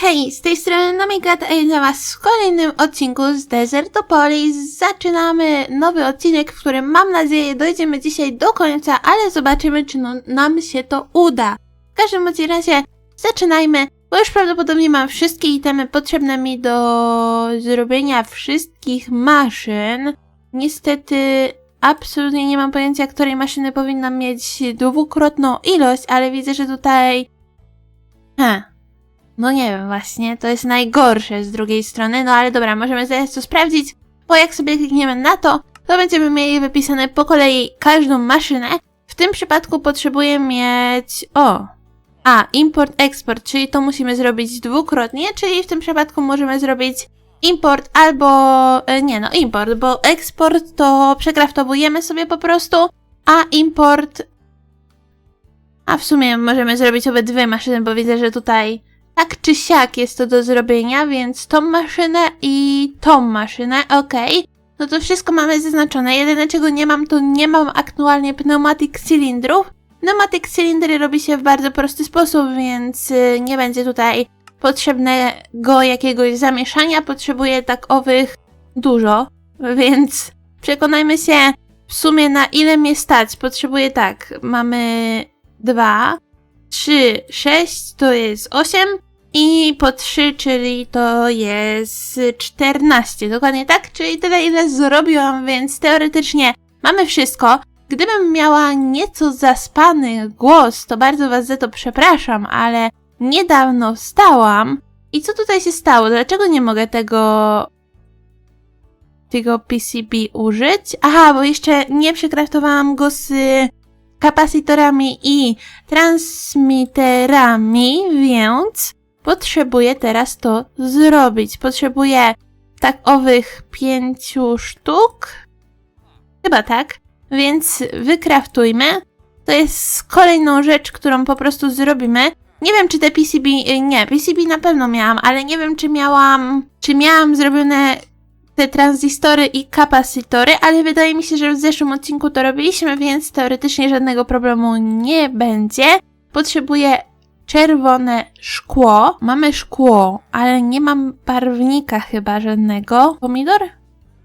hej, z tej strony Nomigat, a ja was w kolejnym odcinku z Desertopolis. Zaczynamy nowy odcinek, w którym mam nadzieję dojdziemy dzisiaj do końca, ale zobaczymy, czy no, nam się to uda. W każdym bądź razie zaczynajmy, bo już prawdopodobnie mam wszystkie itemy potrzebne mi do zrobienia wszystkich maszyn. Niestety absolutnie nie mam pojęcia, której maszyny powinnam mieć dwukrotną ilość, ale widzę, że tutaj... Hm. No nie wiem właśnie, to jest najgorsze z drugiej strony, no ale dobra, możemy zaraz to sprawdzić, bo jak sobie klikniemy na to, to będziemy mieli wypisane po kolei każdą maszynę. W tym przypadku potrzebuję mieć... O! A, import-export, czyli to musimy zrobić dwukrotnie, czyli w tym przypadku możemy zrobić import albo... e, Nie no, import, bo eksport to przekraftowujemy sobie po prostu, a import... A w sumie możemy zrobić obydwie maszyny, bo widzę, że tutaj tak czy siak jest to do zrobienia, więc tą maszynę i tą maszynę, okej. No to wszystko mamy zaznaczone. Jedyne czego nie mam, to nie mam aktualnie pneumatic cylindrów. Pneumatic cylindry robi się w bardzo prosty sposób, więc y, nie będzie tutaj potrzebnego jakiegoś zamieszania. Potrzebuję tak owych dużo, więc przekonajmy się w sumie na ile mnie stać. Potrzebuję tak, mamy dwa, 3, 6 to jest 8 i po 3, czyli to jest 14. Dokładnie tak, czyli tyle ile zrobiłam, więc teoretycznie mamy wszystko. Gdybym miała nieco zaspany głos, to bardzo was za to przepraszam, ale niedawno wstałam. I co tutaj się stało? Dlaczego nie mogę tego tego PCB użyć? Aha, bo jeszcze nie przekraftowałam go z kapacitorami i transmiterami, więc potrzebuję teraz to zrobić. Potrzebuję tak owych pięciu sztuk. Chyba tak. Więc wykraftujmy. To jest kolejną rzecz, którą po prostu zrobimy. Nie wiem, czy te PCB. y, Nie, PCB na pewno miałam, ale nie wiem, czy miałam. Czy miałam zrobione te tranzystory i kapasitory, ale wydaje mi się, że w zeszłym odcinku to robiliśmy, więc teoretycznie żadnego problemu nie będzie. Potrzebuję czerwone szkło. Mamy szkło, ale nie mam barwnika chyba żadnego. Pomidor?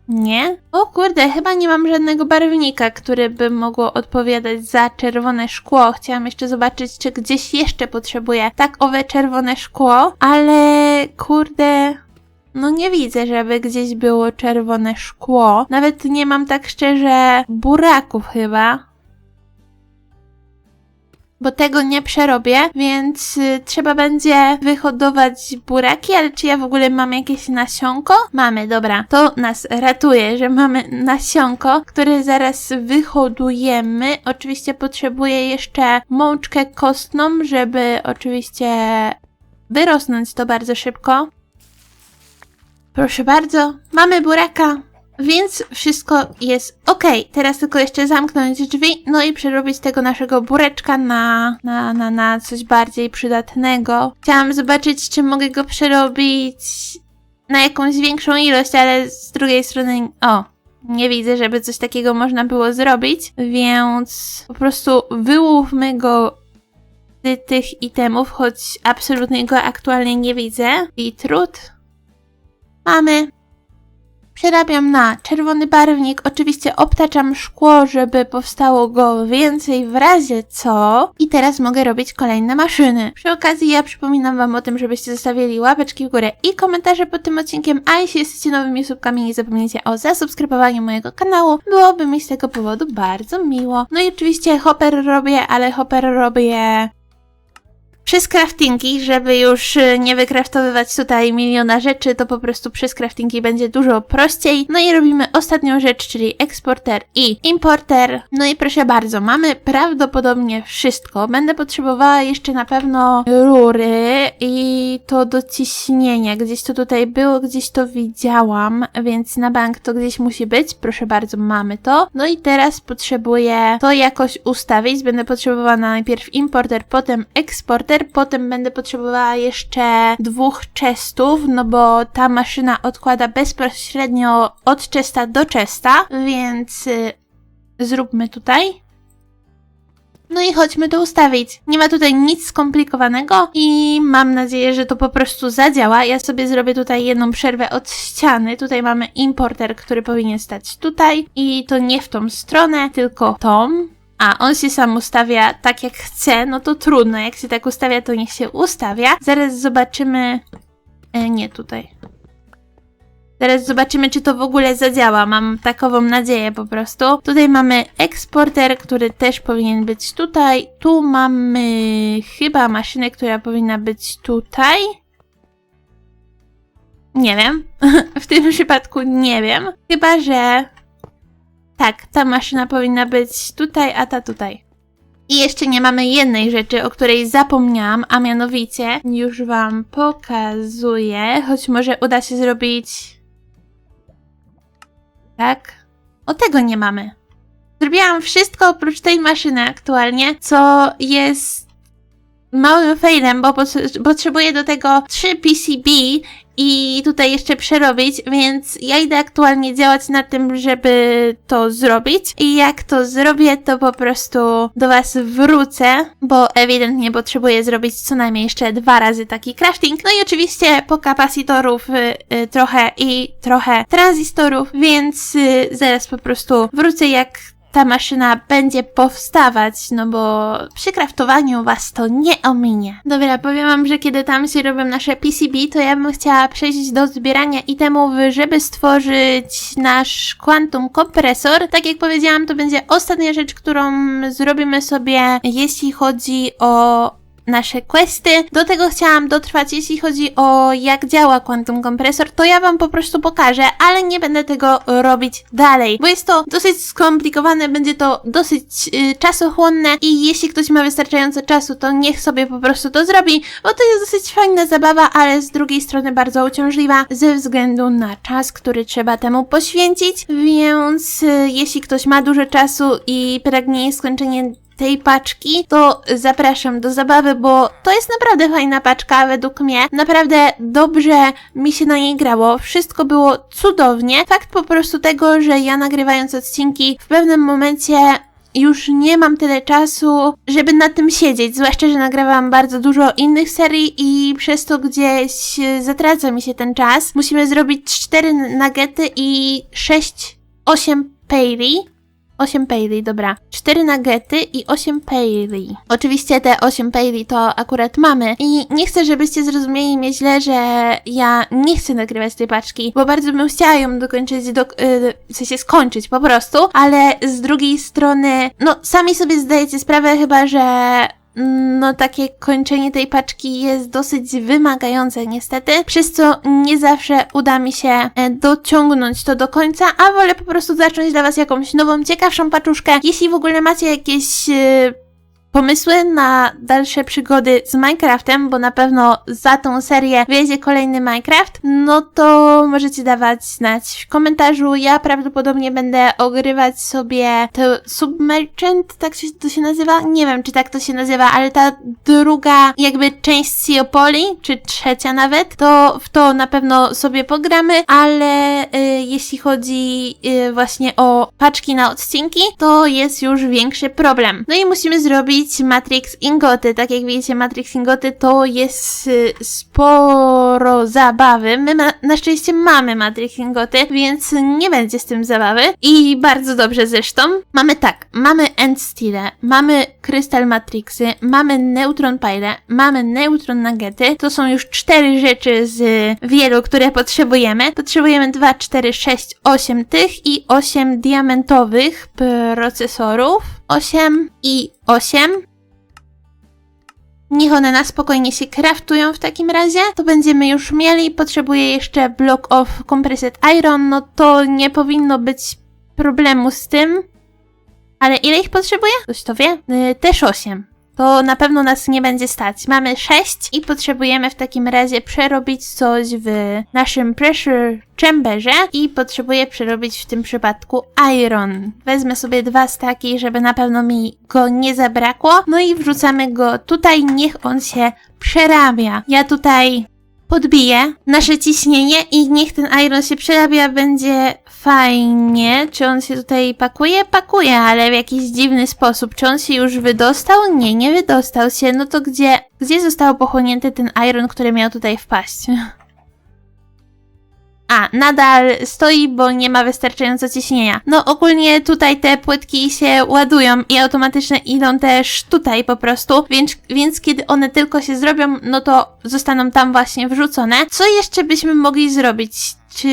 Nie. O kurde, chyba nie mam żadnego barwnika, który by mogło odpowiadać za czerwone szkło. Chciałam jeszcze zobaczyć, czy gdzieś jeszcze potrzebuję tak owe czerwone szkło, ale kurde, no nie widzę, żeby gdzieś było czerwone szkło. Nawet nie mam tak szczerze buraków chyba. Bo tego nie przerobię, więc y, trzeba będzie wyhodować buraki, ale czy ja w ogóle mam jakieś nasionko? Mamy, dobra. To nas ratuje, że mamy nasionko, które zaraz wyhodujemy. Oczywiście potrzebuję jeszcze mączkę kostną, żeby oczywiście wyrosnąć to bardzo szybko. Proszę bardzo, mamy buraka, więc wszystko jest ok. Teraz tylko jeszcze zamknąć drzwi, no i przerobić tego naszego bureczka na, na, na, na coś bardziej przydatnego. Chciałam zobaczyć, czy mogę go przerobić na jakąś większą ilość, ale z drugiej strony, o, nie widzę, żeby coś takiego można było zrobić, więc po prostu wyłówmy go z tych itemów, choć absolutnie go aktualnie nie widzę. I trud. Mamy. Przerabiam na czerwony barwnik. Oczywiście obtaczam szkło, żeby powstało go więcej w razie co. I teraz mogę robić kolejne maszyny. Przy okazji ja przypominam wam o tym, żebyście zostawili łapeczki w górę i komentarze pod tym odcinkiem, a jeśli jesteście nowymi słupkami, nie zapomnijcie o zasubskrybowaniu mojego kanału. Byłoby mi z tego powodu bardzo miło. No i oczywiście hopper robię, ale hopper robię przez craftingi, żeby już y, nie wykraftowywać tutaj miliona rzeczy, to po prostu przez craftingi będzie dużo prościej. No i robimy ostatnią rzecz, czyli eksporter i importer. No i proszę bardzo, mamy prawdopodobnie wszystko. Będę potrzebowała jeszcze na pewno rury i to do ciśnienia. Gdzieś to tutaj było, gdzieś to widziałam, więc na bank to gdzieś musi być. Proszę bardzo, mamy to. No i teraz potrzebuję to jakoś ustawić. Będę potrzebowała najpierw importer, potem eksporter, potem będę potrzebowała jeszcze dwóch chestów, no bo ta maszyna odkłada bezpośrednio od chesta do chesta, więc y, zróbmy tutaj. No i chodźmy to ustawić. Nie ma tutaj nic skomplikowanego i mam nadzieję, że to po prostu zadziała. Ja sobie zrobię tutaj jedną przerwę od ściany. Tutaj mamy importer, który powinien stać tutaj i to nie w tą stronę, tylko tą. A on się sam ustawia tak jak chce, no to trudno. Jak się tak ustawia, to niech się ustawia. Zaraz zobaczymy. E, nie tutaj. Zaraz zobaczymy, czy to w ogóle zadziała. Mam takową nadzieję po prostu. Tutaj mamy eksporter, który też powinien być tutaj. Tu mamy chyba maszynę, która powinna być tutaj. Nie wiem. w tym przypadku nie wiem. Chyba, że tak, ta maszyna powinna być tutaj, a ta tutaj. I jeszcze nie mamy jednej rzeczy, o której zapomniałam, a mianowicie już Wam pokazuję, choć może uda się zrobić. Tak? O tego nie mamy. Zrobiłam wszystko oprócz tej maszyny aktualnie, co jest małym failem, bo pot- potrzebuję do tego 3 PCB i tutaj jeszcze przerobić, więc ja idę aktualnie działać nad tym, żeby to zrobić. I jak to zrobię, to po prostu do Was wrócę, bo ewidentnie potrzebuję zrobić co najmniej jeszcze dwa razy taki crafting. No i oczywiście po kapacitorów y, y, trochę i trochę tranzystorów, więc y, zaraz po prostu wrócę jak ta maszyna będzie powstawać, no bo przy kraftowaniu was to nie ominie. Dobra, powiem wam, że kiedy tam się robią nasze PCB, to ja bym chciała przejść do zbierania itemów, żeby stworzyć nasz quantum kompresor. Tak jak powiedziałam, to będzie ostatnia rzecz, którą zrobimy sobie, jeśli chodzi o nasze questy. Do tego chciałam dotrwać, jeśli chodzi o jak działa Quantum Compressor, to ja wam po prostu pokażę, ale nie będę tego robić dalej, bo jest to dosyć skomplikowane, będzie to dosyć y, czasochłonne i jeśli ktoś ma wystarczająco czasu, to niech sobie po prostu to zrobi, bo to jest dosyć fajna zabawa, ale z drugiej strony bardzo uciążliwa ze względu na czas, który trzeba temu poświęcić, więc y, jeśli ktoś ma dużo czasu i pragnie skończenie tej paczki, to zapraszam do zabawy, bo to jest naprawdę fajna paczka według mnie. Naprawdę dobrze mi się na niej grało. Wszystko było cudownie. Fakt po prostu tego, że ja nagrywając odcinki w pewnym momencie już nie mam tyle czasu, żeby na tym siedzieć. Zwłaszcza, że nagrywam bardzo dużo innych serii i przez to gdzieś zatraca mi się ten czas. Musimy zrobić 4 nuggety i 6, 8 payri. 8 payli, dobra. 4 nuggety i 8 payli. Oczywiście te 8 payli to akurat mamy i nie chcę, żebyście zrozumieli mnie źle, że ja nie chcę nagrywać tej paczki, bo bardzo bym chciała ją dokończyć, do, yy, w skończyć po prostu, ale z drugiej strony, no sami sobie zdajecie sprawę chyba, że no takie kończenie tej paczki jest dosyć wymagające niestety, przez co nie zawsze uda mi się e, dociągnąć to do końca, a wolę po prostu zacząć dla Was jakąś nową, ciekawszą paczuszkę. Jeśli w ogóle macie jakieś e, pomysły na dalsze przygody z Minecraftem, bo na pewno za tą serię wyjedzie kolejny Minecraft, no to możecie dawać znać w komentarzu. Ja prawdopodobnie będę ogrywać sobie to Submergent, tak się to się nazywa? Nie wiem, czy tak to się nazywa, ale ta druga jakby część Seopoli, czy trzecia nawet, to w to na pewno sobie pogramy, ale y, jeśli chodzi y, właśnie o paczki na odcinki, to jest już większy problem. No i musimy zrobić Matrix Ingoty. Tak jak widzicie, Matrix Ingoty to jest y, sporo zabawy. My na szczęście mamy Matrix Ingoty, więc nie będzie z tym zabawy. I bardzo dobrze zresztą. Mamy tak, mamy End Steel, mamy Crystal Matrixy, mamy Neutron Pile, mamy Neutron Nuggety. To są już cztery rzeczy z wielu, które potrzebujemy. Potrzebujemy 2, 4, 6, 8 tych i 8 diamentowych procesorów. 8 i 8. Niech one na spokojnie się craftują w takim razie. To będziemy już mieli. Potrzebuję jeszcze block of compressed iron. No to nie powinno być problemu z tym. Ale ile ich potrzebuję? Ktoś to wie? Yy, też 8 to na pewno nas nie będzie stać. Mamy 6 i potrzebujemy w takim razie przerobić coś w naszym pressure chamberze i potrzebuję przerobić w tym przypadku iron. Wezmę sobie dwa staki, żeby na pewno mi go nie zabrakło. No i wrzucamy go tutaj, niech on się przerabia. Ja tutaj podbije nasze ciśnienie i niech ten iron się przerabia, będzie fajnie. Czy on się tutaj pakuje? Pakuje, ale w jakiś dziwny sposób. Czy on się już wydostał? Nie, nie wydostał się. No to gdzie, gdzie został pochłonięty ten iron, który miał tutaj wpaść? A, nadal stoi, bo nie ma wystarczająco ciśnienia. No ogólnie tutaj te płytki się ładują i automatycznie idą też tutaj po prostu, więc, więc kiedy one tylko się zrobią, no to zostaną tam właśnie wrzucone. Co jeszcze byśmy mogli zrobić? Czy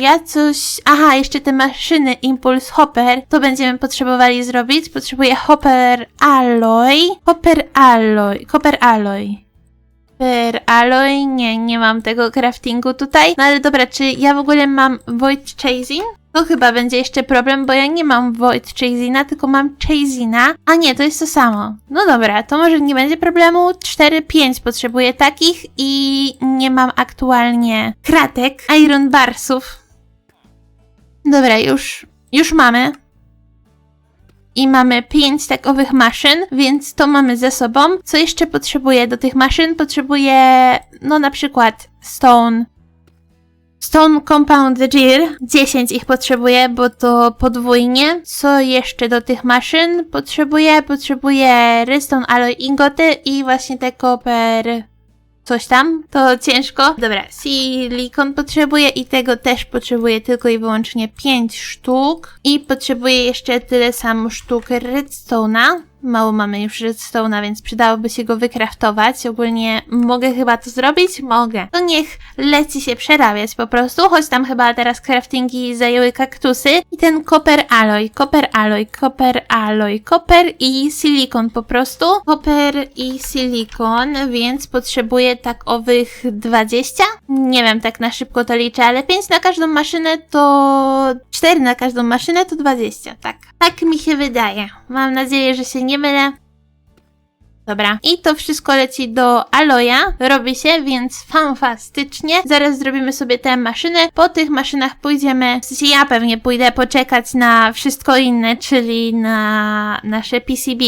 ja coś... Aha, jeszcze te maszyny Impulse Hopper, to będziemy potrzebowali zrobić. Potrzebuję Hopper Alloy. Hopper Alloy. Hopper Alloy. Per alloy? Nie, nie mam tego craftingu tutaj. No ale dobra, czy ja w ogóle mam Void Chasing? To chyba będzie jeszcze problem, bo ja nie mam Void Chasina, tylko mam Chasina. A nie, to jest to samo. No dobra, to może nie będzie problemu. 4-5 potrzebuję takich i nie mam aktualnie kratek Iron Barsów. Dobra, już, już mamy. I mamy 5 takowych maszyn, więc to mamy ze sobą. Co jeszcze potrzebuję do tych maszyn? Potrzebuję, no na przykład Stone. Stone Compound Gear. 10 ich potrzebuję, bo to podwójnie. Co jeszcze do tych maszyn potrzebuję? Potrzebuję Redstone Alloy Ingoty i właśnie te Copper coś tam, to ciężko. Dobra, silikon potrzebuję i tego też potrzebuję tylko i wyłącznie 5 sztuk. I potrzebuję jeszcze tyle samo sztuk redstone'a. Mało mamy już redstone'a, więc przydałoby się go wykraftować. Ogólnie mogę chyba to zrobić? Mogę. To niech leci się przerabiać po prostu, choć tam chyba teraz craftingi zajęły kaktusy. I ten copper alloy, copper alloy, copper alloy, copper i silikon po prostu. Copper i silikon, więc potrzebuję tak owych 20? Nie wiem, tak na szybko to liczę, ale 5 na każdą maszynę to 4 na każdą maszynę to 20, tak. Tak mi się wydaje. Mam nadzieję, że się nie mylę. Dobra, i to wszystko leci do Aloja, robi się, więc fantastycznie. Zaraz zrobimy sobie te maszyny. Po tych maszynach pójdziemy, w sensie ja pewnie pójdę poczekać na wszystko inne, czyli na nasze PCB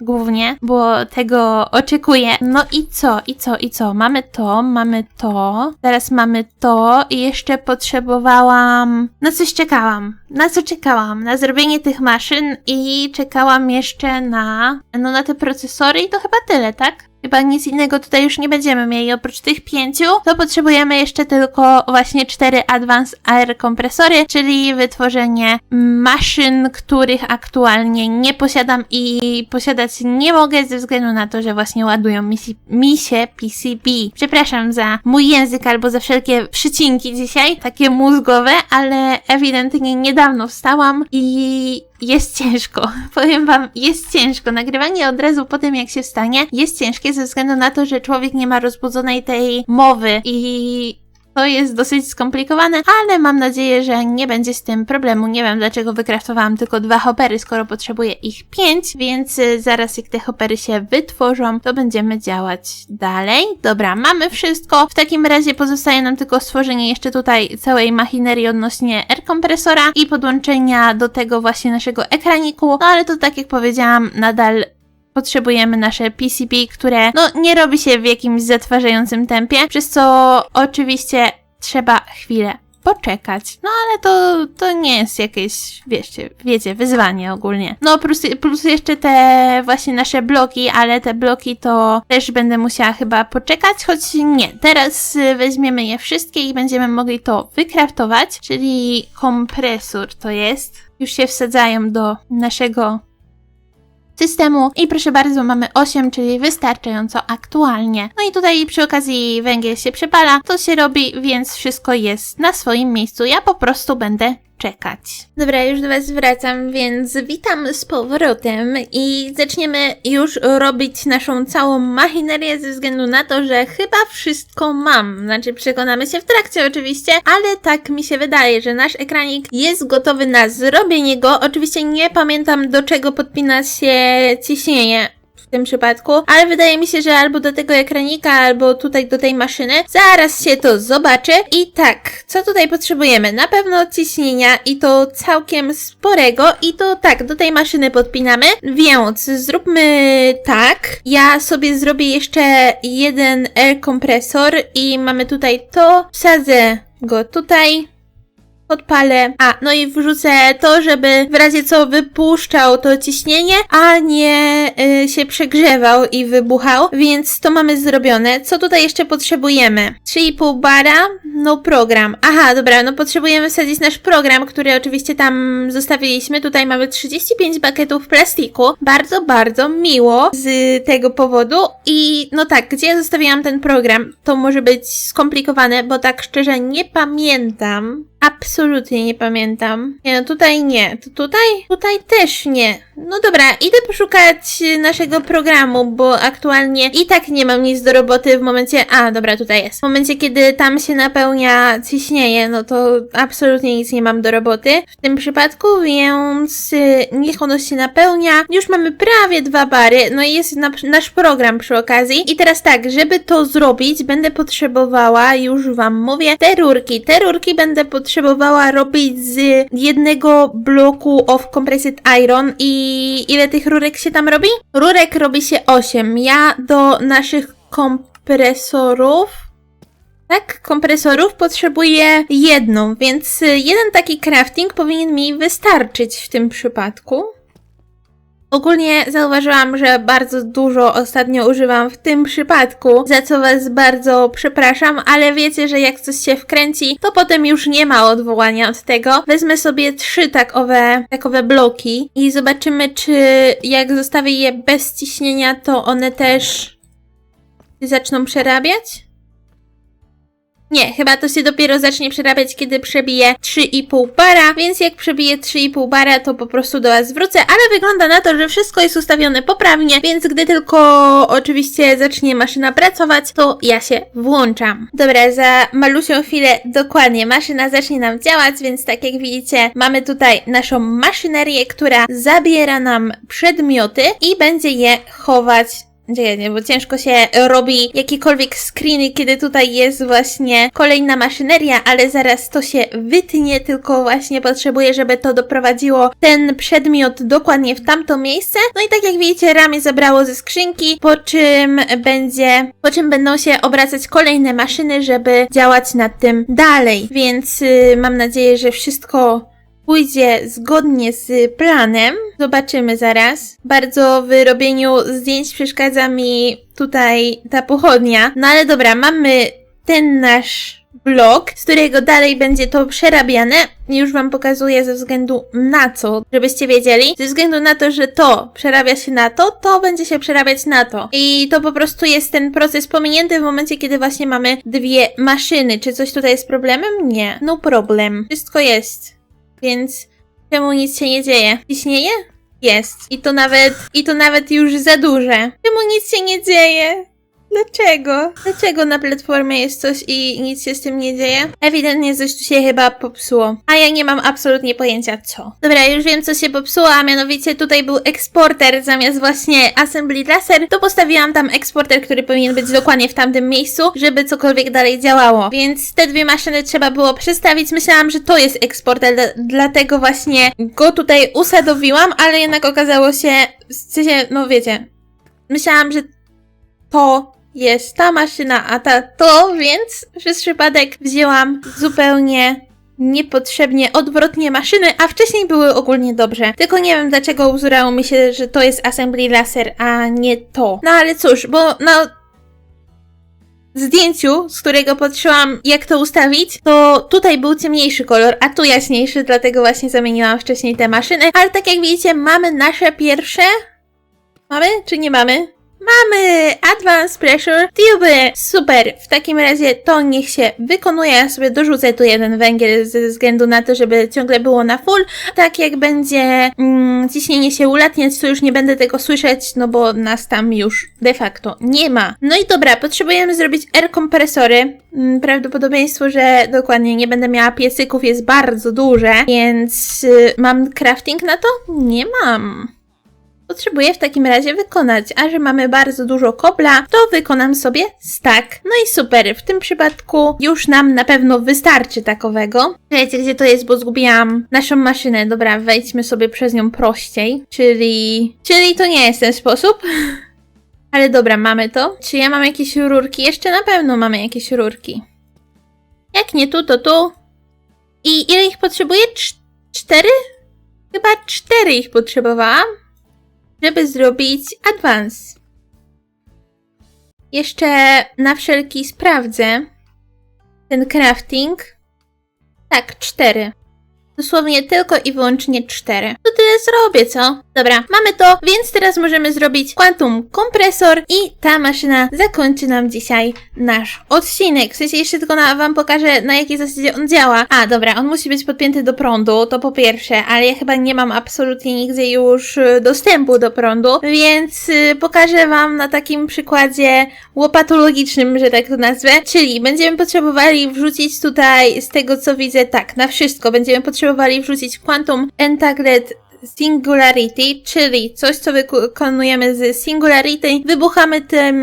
głównie, bo tego oczekuję. No i co, i co, i co? Mamy to, mamy to, teraz mamy to i jeszcze potrzebowałam... Na coś czekałam. Na co czekałam? Na zrobienie tych maszyn i czekałam jeszcze na... No na te procesory i to chyba tyle, tak? Chyba nic innego tutaj już nie będziemy mieli oprócz tych pięciu, to potrzebujemy jeszcze tylko właśnie cztery Advanced Air Kompresory, czyli wytworzenie maszyn, których aktualnie nie posiadam i posiadać nie mogę ze względu na to, że właśnie ładują mi, mi się PCB. Przepraszam za mój język albo za wszelkie przycinki dzisiaj, takie mózgowe, ale ewidentnie niedawno wstałam i jest ciężko. Powiem wam, jest ciężko. Nagrywanie od razu po tym, jak się wstanie, jest ciężkie ze względu na to, że człowiek nie ma rozbudzonej tej mowy i to jest dosyć skomplikowane, ale mam nadzieję, że nie będzie z tym problemu. Nie wiem, dlaczego wykraftowałam tylko dwa hopery, skoro potrzebuję ich pięć, więc y, zaraz jak te hopery się wytworzą, to będziemy działać dalej. Dobra, mamy wszystko. W takim razie pozostaje nam tylko stworzenie jeszcze tutaj całej machinerii odnośnie air kompresora i podłączenia do tego właśnie naszego ekraniku. No ale to tak jak powiedziałam, nadal potrzebujemy nasze PCB, które no nie robi się w jakimś zatrważającym tempie, przez co oczywiście trzeba chwilę poczekać. No ale to, to nie jest jakieś, wiecie, wiecie, wyzwanie ogólnie. No plus, plus jeszcze te właśnie nasze bloki, ale te bloki to też będę musiała chyba poczekać, choć nie. Teraz y, weźmiemy je wszystkie i będziemy mogli to wykraftować, czyli kompresor to jest. Już się wsadzają do naszego systemu i proszę bardzo mamy 8, czyli wystarczająco aktualnie. No i tutaj przy okazji węgiel się przepala, to się robi, więc wszystko jest na swoim miejscu. Ja po prostu będę czekać. Dobra, już do Was wracam, więc witam z powrotem i zaczniemy już robić naszą całą machinerię ze względu na to, że chyba wszystko mam. Znaczy przekonamy się w trakcie oczywiście, ale tak mi się wydaje, że nasz ekranik jest gotowy na zrobienie go. Oczywiście nie pamiętam do czego podpina się ciśnienie tym przypadku, ale wydaje mi się, że albo do tego ekranika, albo tutaj do tej maszyny. Zaraz się to zobaczy. I tak, co tutaj potrzebujemy? Na pewno ciśnienia i to całkiem sporego i to tak, do tej maszyny podpinamy, więc zróbmy tak. Ja sobie zrobię jeszcze jeden air kompresor i mamy tutaj to, wsadzę go tutaj, podpalę. A, no i wrzucę to, żeby w razie co wypuszczał to ciśnienie, a nie y, się przegrzewał i wybuchał, więc to mamy zrobione. Co tutaj jeszcze potrzebujemy? 3,5 bara, no program. Aha, dobra, no potrzebujemy wsadzić nasz program, który oczywiście tam zostawiliśmy. Tutaj mamy 35 pakietów plastiku. Bardzo, bardzo miło z tego powodu. I no tak, gdzie ja zostawiłam ten program? To może być skomplikowane, bo tak szczerze nie pamiętam. Absolutnie nie pamiętam. Nie, no tutaj nie. To tutaj? Tutaj też nie. No dobra, idę poszukać naszego programu, bo aktualnie i tak nie mam nic do roboty w momencie. A, dobra, tutaj jest. W momencie, kiedy tam się napełnia ciśnienie, no to absolutnie nic nie mam do roboty w tym przypadku, więc y, niech ono się napełnia. Już mamy prawie dwa bary, no i jest na, nasz program przy okazji. I teraz tak, żeby to zrobić, będę potrzebowała, już wam mówię, te rurki. Te rurki będę potrzebowała robić z jednego bloku of compressed iron i ile tych rurek się tam robi? Rurek robi się 8. Ja do naszych kompresorów tak, kompresorów potrzebuję jedną, więc jeden taki crafting powinien mi wystarczyć w tym przypadku. Ogólnie zauważyłam, że bardzo dużo ostatnio używam w tym przypadku, za co Was bardzo przepraszam, ale wiecie, że jak coś się wkręci, to potem już nie ma odwołania od tego. Wezmę sobie trzy takowe, takowe bloki i zobaczymy, czy jak zostawię je bez ciśnienia, to one też zaczną przerabiać. Nie, chyba to się dopiero zacznie przerabiać, kiedy przebije 3,5 bara, więc jak przebije 3,5 bara, to po prostu do Was wrócę, ale wygląda na to, że wszystko jest ustawione poprawnie, więc gdy tylko oczywiście zacznie maszyna pracować, to ja się włączam. Dobra, za malusią chwilę dokładnie maszyna zacznie nam działać, więc tak jak widzicie, mamy tutaj naszą maszynerię, która zabiera nam przedmioty i będzie je chować nie, nie, bo ciężko się robi jakiekolwiek screeny, kiedy tutaj jest właśnie kolejna maszyneria, ale zaraz to się wytnie, tylko właśnie potrzebuję, żeby to doprowadziło ten przedmiot dokładnie w tamto miejsce. No i tak jak widzicie, ramię zabrało ze skrzynki, po czym będzie, po czym będą się obracać kolejne maszyny, żeby działać nad tym dalej. Więc yy, mam nadzieję, że wszystko pójdzie zgodnie z planem. Zobaczymy zaraz. Bardzo w robieniu zdjęć przeszkadza mi tutaj ta pochodnia. No ale dobra, mamy ten nasz blok, z którego dalej będzie to przerabiane. Już wam pokazuję ze względu na co, żebyście wiedzieli. Ze względu na to, że to przerabia się na to, to będzie się przerabiać na to. I to po prostu jest ten proces pominięty w momencie, kiedy właśnie mamy dwie maszyny. Czy coś tutaj jest problemem? Nie. No problem. Wszystko jest. Więc czemu nic się nie dzieje? Ciśnieje? Jest. I to nawet, i to nawet już za duże. Czemu nic się nie dzieje? Dlaczego? Dlaczego na platformie jest coś i nic się z tym nie dzieje? Ewidentnie coś tu się chyba popsuło. A ja nie mam absolutnie pojęcia co. Dobra, już wiem co się popsuło, a mianowicie tutaj był eksporter zamiast właśnie assembly laser. To postawiłam tam eksporter, który powinien być dokładnie w tamtym miejscu, żeby cokolwiek dalej działało. Więc te dwie maszyny trzeba było przestawić. Myślałam, że to jest eksporter, dla- dlatego właśnie go tutaj usadowiłam, ale jednak okazało się, w sensie, no wiecie, myślałam, że to jest ta maszyna, a ta to, więc przez przypadek wzięłam zupełnie niepotrzebnie odwrotnie maszyny, a wcześniej były ogólnie dobrze. Tylko nie wiem dlaczego uzurało mi się, że to jest assembly laser, a nie to. No ale cóż, bo na zdjęciu, z którego patrzyłam jak to ustawić, to tutaj był ciemniejszy kolor, a tu jaśniejszy, dlatego właśnie zamieniłam wcześniej te maszyny. Ale tak jak widzicie, mamy nasze pierwsze Mamy czy nie mamy? Mamy! Advanced Pressure Tube! Super! W takim razie to niech się wykonuje. Ja sobie dorzucę tu jeden węgiel ze względu na to, żeby ciągle było na full. Tak jak będzie mm, ciśnienie się ulatniać, to już nie będę tego słyszeć, no bo nas tam już de facto nie ma. No i dobra, potrzebujemy zrobić air kompresory. Mm, Prawdopodobieństwo, że dokładnie nie będę miała piecyków jest bardzo duże, więc y, mam crafting na to? Nie mam. Potrzebuję w takim razie wykonać, a że mamy bardzo dużo kobla, to wykonam sobie stack. No i super, w tym przypadku już nam na pewno wystarczy takowego. Wiecie, gdzie to jest, bo zgubiłam naszą maszynę. Dobra, wejdźmy sobie przez nią prościej, czyli... Czyli to nie jest ten sposób. Ale dobra, mamy to. Czy ja mam jakieś rurki? Jeszcze na pewno mamy jakieś rurki. Jak nie tu, to tu. I ile ich potrzebuję? Cz- cztery? Chyba cztery ich potrzebowałam, żeby zrobić advance. Jeszcze na wszelki sprawdzę ten crafting. Tak, cztery. Dosłownie tylko i wyłącznie cztery. To tyle zrobię, co? Dobra, mamy to, więc teraz możemy zrobić Quantum Kompresor i ta maszyna zakończy nam dzisiaj nasz odcinek. W sensie jeszcze tylko na, wam pokażę, na jakiej zasadzie on działa. A, dobra, on musi być podpięty do prądu, to po pierwsze, ale ja chyba nie mam absolutnie nigdzie już y, dostępu do prądu, więc y, pokażę wam na takim przykładzie łopatologicznym, że tak to nazwę. Czyli będziemy potrzebowali wrzucić tutaj, z tego co widzę, tak, na wszystko będziemy potrzebowali wrzucić Quantum Entangled Singularity, czyli coś, co wykonujemy z Singularity, wybuchamy tym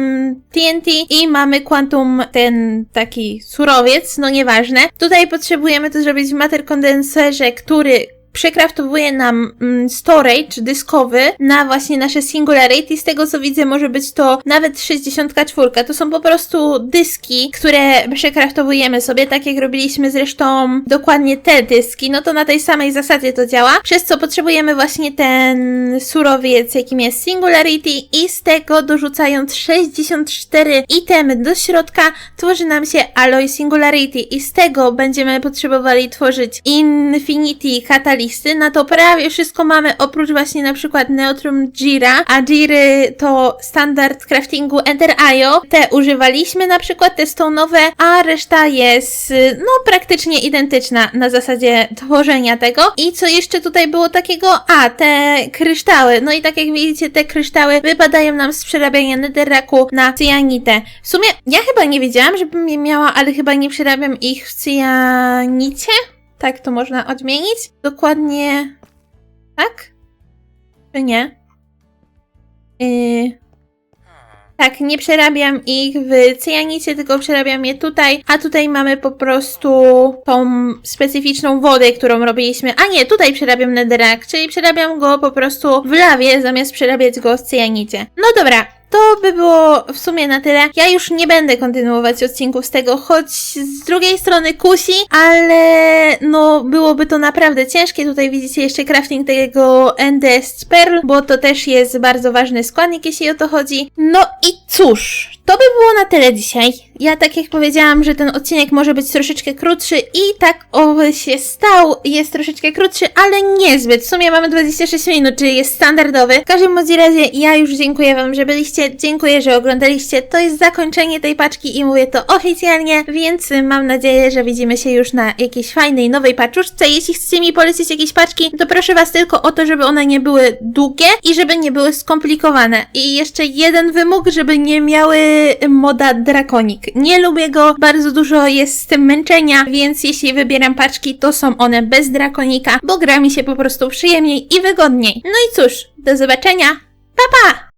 TNT i mamy Quantum, ten taki surowiec, no nieważne. Tutaj potrzebujemy to zrobić w Matter Condenserze, który przekraftowuje nam mm, storage dyskowy na właśnie nasze Singularity. Z tego co widzę, może być to nawet 64. To są po prostu dyski, które przekraftowujemy sobie, tak jak robiliśmy zresztą dokładnie te dyski. No to na tej samej zasadzie to działa. Przez co potrzebujemy właśnie ten surowiec, jakim jest Singularity i z tego dorzucając 64 itemy do środka tworzy nam się Alloy Singularity i z tego będziemy potrzebowali tworzyć Infinity Catalysty. Na to prawie wszystko mamy, oprócz właśnie na przykład Neutrum Jira, a Jiry to standard craftingu Ender.io. Te używaliśmy na przykład, te stone'owe, a reszta jest no praktycznie identyczna na zasadzie tworzenia tego. I co jeszcze tutaj było takiego? A, te kryształy. No i tak jak widzicie, te kryształy wypadają nam z przerabiania netherracku na cyanitę. W sumie ja chyba nie wiedziałam, żebym je miała, ale chyba nie przerabiam ich w cyanicie. Tak to można odmienić? Dokładnie tak? Czy nie? Yy... Tak, nie przerabiam ich w cyjanicie, tylko przerabiam je tutaj, a tutaj mamy po prostu tą specyficzną wodę, którą robiliśmy. A nie, tutaj przerabiam netherrack, czyli przerabiam go po prostu w lawie, zamiast przerabiać go w cyjanicie. No dobra, to by było w sumie na tyle. Ja już nie będę kontynuować odcinków z tego, choć z drugiej strony kusi, ale no byłoby to naprawdę ciężkie. Tutaj widzicie jeszcze crafting tego Endest Pearl, bo to też jest bardzo ważny składnik, jeśli o to chodzi. No i cóż, to by było na tyle dzisiaj. Ja tak jak powiedziałam, że ten odcinek może być troszeczkę krótszy i tak owy się stał. Jest troszeczkę krótszy, ale niezbyt. W sumie mamy 26 minut, czyli jest standardowy. W każdym bądź razie ja już dziękuję Wam, że byliście. Dziękuję, że oglądaliście. To jest zakończenie tej paczki i mówię to oficjalnie, więc mam nadzieję, że widzimy się już na jakiejś fajnej, nowej paczuszce. Jeśli chcecie mi polecić jakieś paczki, to proszę Was tylko o to, żeby one nie były długie i żeby nie były skomplikowane. I jeszcze jeden wymóg, żeby nie miały moda drakonik. Nie lubię go, bardzo dużo jest z tym męczenia, więc jeśli wybieram paczki, to są one bez drakonika, bo gra mi się po prostu przyjemniej i wygodniej. No i cóż, do zobaczenia. Pa pa!